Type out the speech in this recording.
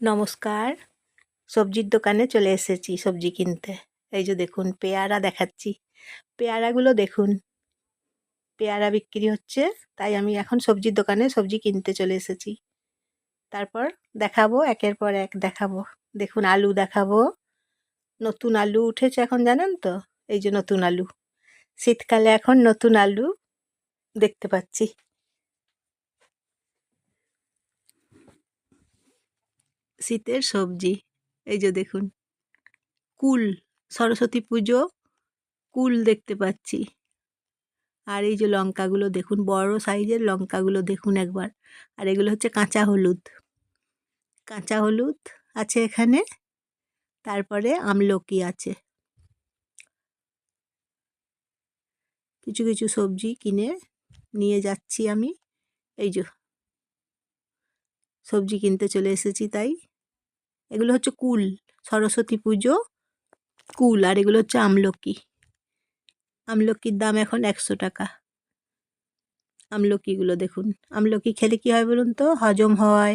নমস্কার। সবজির দোকানে চলে এসেছি সবজি কিনতে। এই যে দেখুন, পেয়ারা দেখাচ্ছি। পেয়ারাগুলো দেখুন, পেয়ারা বিক্রি হচ্ছে, তাই আমি এখন সবজির দোকানে সবজি কিনতে চলে এসেছি। তারপর দেখাবো, একের পর এক দেখাবো। দেখুন, আলু দেখাবো। নতুন আলু উঠেছে এখন, জানেন তো? এই যে নতুন আলু। শীতকালে এখন নতুন আলু দেখতে পাচ্ছি। শীতের সবজি। এই যে দেখুন, কুল, সরস্বতী পুজো, কুল দেখতে পাচ্ছি। আর এই যে লঙ্কাগুলো দেখুন, বড় সাইজের লঙ্কাগুলো দেখুন একবার। আর এগুলো হচ্ছে কাঁচা হলুদ। কাঁচা হলুদ আছে এখানে, তারপরে আমলকি আছে। কিছু কিছু সবজি কিনে নিয়ে যাচ্ছি আমি। এই যে সবজি কিনতে চলে এসেছি তাই। এগুলো হচ্ছে কুল, সরস্বতী পুজো, কুল, আর এগুলো হচ্ছে আমলকি। আমলকির দাম এখন একশো টাকা। আমলকিগুলো দেখুন। আমলকি খেলে কী হয় বলুন তো? হজম হয়।